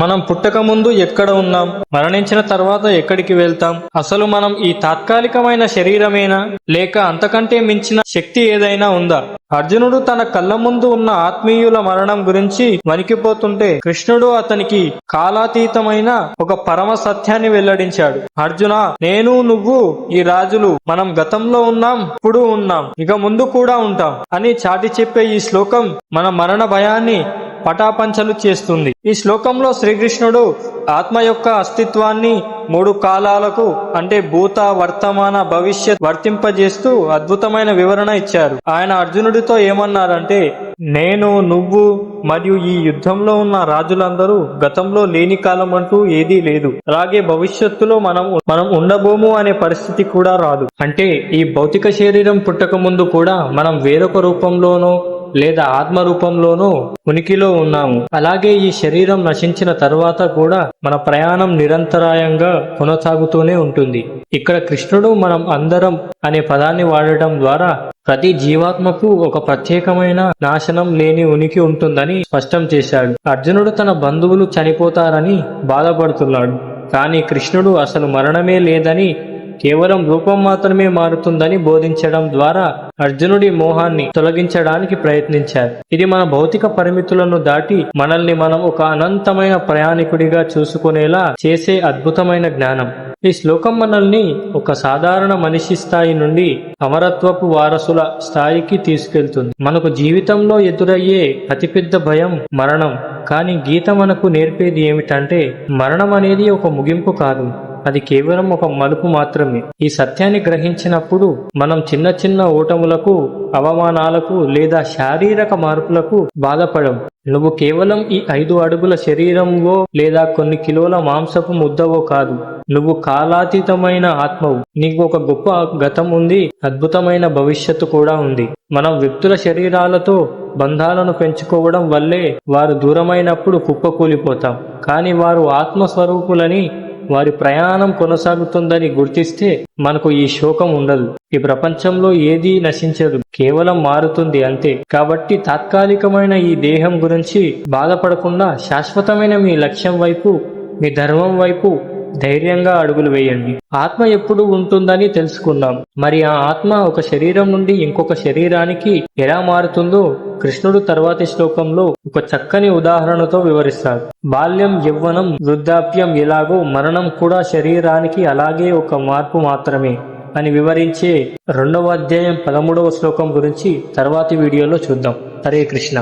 మనం పుట్టక ముందు ఎక్కడ ఉన్నాం? మరణించిన తర్వాత ఎక్కడికి వెళ్తాం? అసలు మనం ఈ తాత్కాలికమైన శరీరమేనా? లేక అంతకంటే మించిన శక్తి ఏదైనా ఉందా? అర్జునుడు తన కళ్ళ ముందు ఉన్న ఆత్మీయుల మరణం గురించి వణికిపోతుంటే కృష్ణుడు అతనికి కాలాతీతమైన ఒక పరమ సత్యాన్ని వెల్లడించాడు. అర్జున నేను నువ్వు ఈ రాజులు మనం గతంలో ఉన్నాం ఇప్పుడు ఉన్నాం ఇక ముందు కూడా ఉంటాం అని చాటి చెప్పే ఈ శ్లోకం మన మరణ భయాన్ని పటాపంచలు చేస్తుంది. ఈ శ్లోకంలో శ్రీకృష్ణుడు ఆత్మ యొక్క అస్తిత్వాన్ని మూడు కాలాలకు అంటే భూత వర్తమాన భవిష్యత్ వర్తింపజేస్తూ అద్భుతమైన వివరణ ఇచ్చారు. ఆయన అర్జునుడితో ఏమన్నారంటే నేను నువ్వు మరియు ఈ యుద్ధంలో ఉన్న రాజులందరూ గతంలో లేని కాలం అంటూ ఏదీ లేదు. అలాగే భవిష్యత్తులో మనం మనం ఉండబోము అనే పరిస్థితి కూడా రాదు. అంటే ఈ భౌతిక శరీరం పుట్టక ముందు కూడా మనం వేరొక రూపంలోనో లేదా ఆత్మ రూపంలోనూ ఉనికిలో ఉన్నాము. అలాగే ఈ శరీరం నశించిన తర్వాత కూడా మన ప్రయాణం నిరంతరాయంగా కొనసాగుతూనే ఉంటుంది. ఇక్కడ కృష్ణుడు మనం అందరం అనే పదాన్ని వాడటం ద్వారా ప్రతి జీవాత్మకు ఒక ప్రత్యేకమైన నాశనం లేని ఉనికి ఉంటుందని స్పష్టం చేశాడు. అర్జునుడు తన బంధువులు చనిపోతారని బాధపడుతున్నాడు. కానీ కృష్ణుడు అసలు మరణమే లేదని కేవలం రూపం మాత్రమే మారుతుందని బోధించడం ద్వారా అర్జునుడి మోహాన్ని తొలగించడానికి ప్రయత్నించారు. ఇది మన భౌతిక పరిమితులను దాటి మనల్ని మనం ఒక అనంతమైన ప్రయాణికుడిగా చూసుకునేలా చేసే అద్భుతమైన జ్ఞానం. ఈ శ్లోకం మనల్ని ఒక సాధారణ మనిషి స్థాయి నుండి అమరత్వపు వారసుల స్థాయికి తీసుకెళ్తుంది. మనకు జీవితంలో ఎదురయ్యే అతిపెద్ద భయం మరణం. కానీ గీత మనకు నేర్పేది ఏమిటంటే మరణం అనేది ఒక ముగింపు కాదు. అది కేవలం ఒక మలుపు మాత్రమే. ఈ సత్యాన్ని గ్రహించినప్పుడు మనం చిన్న చిన్న ఓటములకు అవమానాలకు లేదా శారీరక మార్పులకు బాధపడం నువ్వు కేవలం ఈ ఐదు అడుగుల శరీరంవో లేదా కొన్ని కిలోల మాంసపు ముద్దవో కాదు. నువ్వు కాలాతీతమైన ఆత్మవు. నీకు ఒక గొప్ప గతం ఉంది అద్భుతమైన భవిష్యత్తు కూడా ఉంది. మనం వ్యక్తుల శరీరాలతో బంధాలను పెంచుకోవడం వల్లే వారు దూరమైనప్పుడు కుప్పకూలిపోతాం. కానీ వారు ఆత్మస్వరూపులని వారి ప్రయాణం కొనసాగుతుందని గుర్తిస్తే మనకు ఈ శోకం ఉండదు. ఈ ప్రపంచంలో ఏదీ నశించదు. కేవలం మారుతుంది అంతే. కాబట్టి తాత్కాలికమైన ఈ దేహం గురించి బాధపడకుండా శాశ్వతమైన మీ లక్ష్యం వైపు మీ ధర్మం వైపు ధైర్యంగా అడుగులు వేయండి. ఆత్మ ఎప్పుడు ఉంటుందని తెలుసుకున్నాం. మరి ఆ ఆత్మ ఒక శరీరం నుండి ఇంకొక శరీరానికి ఎలా మారుతుందో కృష్ణుడు తర్వాతి శ్లోకంలో ఒక చక్కని ఉదాహరణతో వివరిస్తాడు. బాల్యం యవ్వనం వృద్ధాప్యం ఎలాగో మరణం కూడా శరీరానికి అలాగే ఒక మార్పు మాత్రమే అని వివరించే రెండవ అధ్యాయం పదమూడవ శ్లోకం గురించి తర్వాతి వీడియోలో చూద్దాం. హరే కృష్ణ.